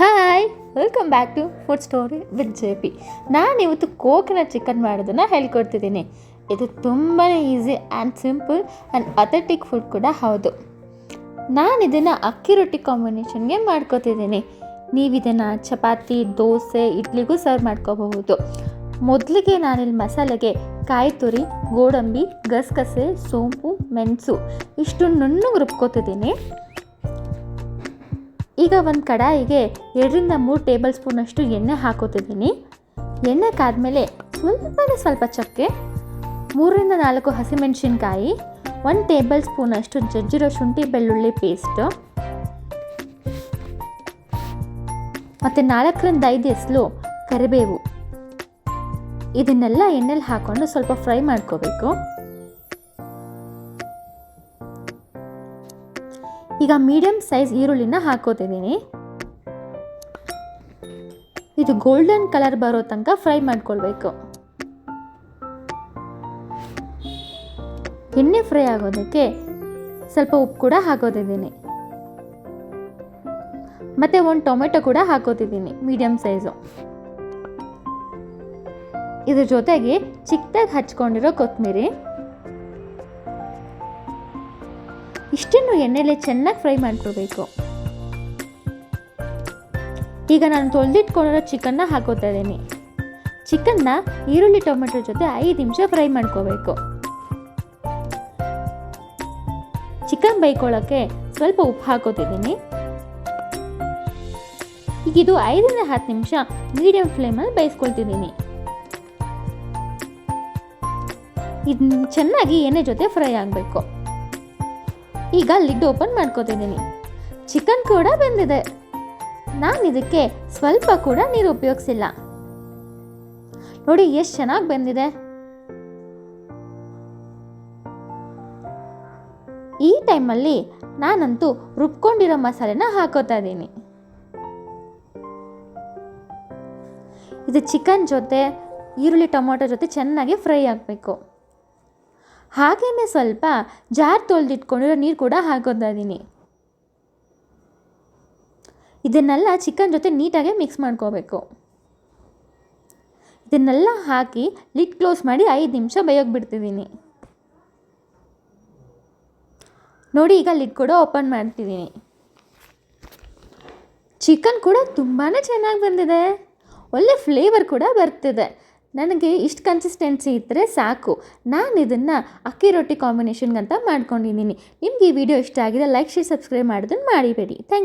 Hi welcome back to food story with J P ನಾನು ಇವತ್ತು coconut chicken ಮಾಡೋದನ್ನು ಹೇಳ್ಕೊಡ್ತಿದ್ದೀನಿ. ಇದು ತುಂಬಾ easy and simple and authentic food ಕೂಡ ಹೌದು. ನಾನು ಇದನ್ನು ಅಕ್ಕಿ ರೊಟ್ಟಿ ಕಾಂಬಿನೇಷನ್ಗೆ ಮಾಡ್ಕೋತಿದ್ದೀನಿ. ನೀವು ಇದನ್ನು ಚಪಾತಿ, ದೋಸೆ, ಇಡ್ಲಿಗೂ ಸರ್ವ್ ಮಾಡ್ಕೋಬಹುದು. ಮೊದಲಿಗೆ ನಾನಿಲ್ಲಿ ಮಸಾಲೆಗೆ ಕಾಯಿ ತುರಿ, ಗೋಡಂಬಿ, ಗಸಗಸೆ, ಸೋಂಪು, ಮೆಣಸು ಇಷ್ಟು ನುಣ್ಣಗೆ ರುಬ್ಕೋತಿದ್ದೀನಿ. ಈಗ ಒಂದು ಕಡಾಯಿಗೆ ಎರಡರಿಂದ ಮೂರು ಟೇಬಲ್ ಸ್ಪೂನಷ್ಟು ಎಣ್ಣೆ ಹಾಕೋತಿದ್ದೀನಿ. ಎಣ್ಣೆ ಕಾದ್ಮೇಲೆ ಸ್ವಲ್ಪನೇ ಸ್ವಲ್ಪ ಚಕ್ಕೆ, ಮೂರರಿಂದ ನಾಲ್ಕು ಹಸಿಮೆಣಸಿನ್ಕಾಯಿ, ಒಂದು ಟೇಬಲ್ ಸ್ಪೂನಷ್ಟು ಜಜ್ಜಿರೋ ಶುಂಠಿ ಬೆಳ್ಳುಳ್ಳಿ ಪೇಸ್ಟು. ಮತ್ತು ನಾಲ್ಕರಿಂದ ಐದು ಎಸ್ಲು ಕರಿಬೇವು. ಇದನ್ನೆಲ್ಲ ಎಣ್ಣೆಲಿ ಹಾಕೊಂಡು ಸ್ವಲ್ಪ ಫ್ರೈ ಮಾಡ್ಕೋಬೇಕು. ಈಗ ಮೀಡಿಯಮ್ ಸೈಜ್ ಈರುಳ್ಳಿನ ಹಾಕೋತಿದ್ದೀನಿ. ಇದು ಗೋಲ್ಡನ್ ಕಲರ್ ಬರೋ ತನಕ ಫ್ರೈ ಮಾಡ್ಕೊಳ್ಬೇಕು. ಎಣ್ಣೆ ಫ್ರೈ ಆಗೋದಕ್ಕೆ ಸ್ವಲ್ಪ ಉಪ್ಪು ಕೂಡ ಹಾಕೋತಿದ್ದೀನಿ. ಮತ್ತೆ ಒಂದು ಟೊಮೆಟೊ ಕೂಡ ಹಾಕೋತಿದ್ದೀನಿ ಮೀಡಿಯಮ್ ಸೈಜು ಇದ್ರ ಜೊತೆಗೆ ಚಿಕ್ಕದಾಗಿ ಹಚ್ಕೊಂಡಿರೋ ಕೊತ್ತಂಬರಿ. ಇಷ್ಟನ್ನು ಎಣ್ಣೆಲೆ ಚೆನ್ನಾಗಿ ಫ್ರೈ ಮಾಡ್ಕೋಬೇಕು. ಈಗ ನಾನು ತೊಳೆದಿಟ್ಕೊಂಡಿರೋ ಚಿಕನ್ನ ಹಾಕೋತಾ ಇದ್ದೀನಿ. ಚಿಕನ್ನ ಈರುಳ್ಳಿ, ಟೊಮೆಟೊ ಜೊತೆ ಐದು ನಿಮಿಷ ಫ್ರೈ ಮಾಡ್ಕೋಬೇಕು. ಚಿಕನ್ ಬೈಕೊಳ್ಳೋಕ್ಕೆ ಸ್ವಲ್ಪ ಉಪ್ಪು ಹಾಕೋತಿದ್ದೀನಿ. ಈಗ ಇದು ಐದರಿಂದ ಹತ್ತು ನಿಮಿಷ ಮೀಡಿಯಂ ಫ್ಲೇಮಲ್ಲಿ ಬೇಯಿಸ್ಕೊಳ್ತಿದ್ದೀನಿ. ಇದು ಚೆನ್ನಾಗಿ ಎಣ್ಣೆ ಜೊತೆ ಫ್ರೈ ಆಗಬೇಕು. ಈಗ ಲಿಡ್ ಓಪನ್ ಮಾಡ್ಕೋತಿದ್ದೀನಿ. ಚಿಕನ್ ಕೂಡ ಬಂದಿದೆ. ನಾನು ಇದಕ್ಕೆ ಸ್ವಲ್ಪ ಕೂಡ ನೀರು ಉಪಯೋಗಿಸಿಲ್ಲ. ನೋಡಿ ಎಷ್ಟು ಚೆನ್ನಾಗಿ ಬಂದಿದೆ. ಈ ಟೈಮಲ್ಲಿ ನಾನಂತೂ ರುಬ್ಕೊಂಡಿರೋ ಮಸಾಲೆನ ಹಾಕೋತಾ ಇದ್ದೀನಿ. ಇದು ಚಿಕನ್ ಜೊತೆ, ಈರುಳ್ಳಿ ಟೊಮೊಟೊ ಜೊತೆ ಚೆನ್ನಾಗಿ ಫ್ರೈ ಆಗಬೇಕು. ಹಾಗೆಯೇ ಸ್ವಲ್ಪ ಜಾರ್ ತೊಳೆದಿಟ್ಕೊಂಡಿರೋ ನೀರು ಕೂಡ ಹಾಕೋತಾ ಇದ್ದೀನಿ. ಇದನ್ನೆಲ್ಲ ಚಿಕನ್ ಜೊತೆ ನೀಟಾಗಿ ಮಿಕ್ಸ್ ಮಾಡ್ಕೋಬೇಕು. ಇದನ್ನೆಲ್ಲ ಹಾಕಿ ಲಿಡ್ ಕ್ಲೋಸ್ ಮಾಡಿ ಐದು ನಿಮಿಷ ಬೇಯೋಗಿ ಬಿಡ್ತಿದ್ದೀನಿ ನೋಡಿ ಈಗ ಲಿಡ್ ಕೂಡ ಓಪನ್ ಮಾಡ್ತಿದ್ದೀನಿ. ಚಿಕನ್ ಕೂಡ ತುಂಬಾ ಚೆನ್ನಾಗಿ ಬಂದಿದೆ. ಒಳ್ಳೆ ಫ್ಲೇವರ್ ಕೂಡ ಬರ್ತಿದೆ. ನನಗೆ ಇಷ್ಟು ಕನ್ಸಿಸ್ಟೆನ್ಸಿ ಇದ್ದರೆ ಸಾಕು. ನಾನು ಇದನ್ನು ಅಕ್ಕಿ ರೊಟ್ಟಿ ಕಾಂಬಿನೇಷನ್ಗಂತ ಮಾಡ್ಕೊಂಡಿದ್ದೀನಿ ನಿಮಗೆ ಈ ವಿಡಿಯೋ ಇಷ್ಟ ಆಗಿದೆ ಲೈಕ್ ಶೇರ್ ಸಬ್ಸ್ಕ್ರೈಬ್ ಮಾಡೋದನ್ನು ಮಾಡಿಬೇಡಿ. ಥ್ಯಾಂಕ್